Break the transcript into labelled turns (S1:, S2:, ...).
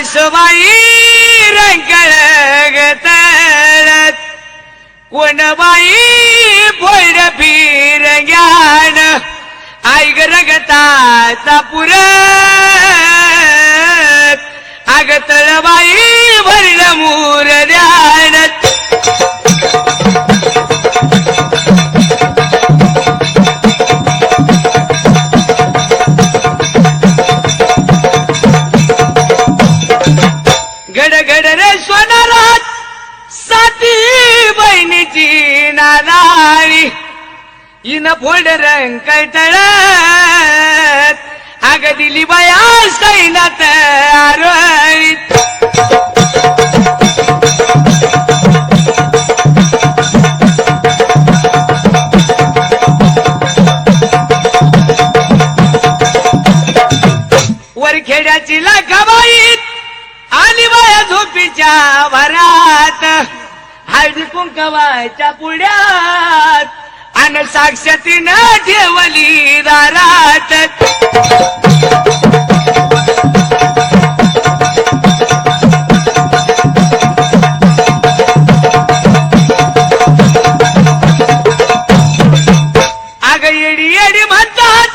S1: सासूबाई रंगळ गतळत कोण बाई फोड फिर ज्ञान. ऐक रगताचा पुरत. अग तळबाई बहिणीची इन फोड रंग कटळत आग दिली बाया सैनात आरोळीत. वरखेड्याची लाखाबाईत आणि बाया झोपीच्या भरात हळदी कुंकवाच्या पुढ्यात अन साक्षतीनं ठेवली दारात. अग येडी येडी म्हणतात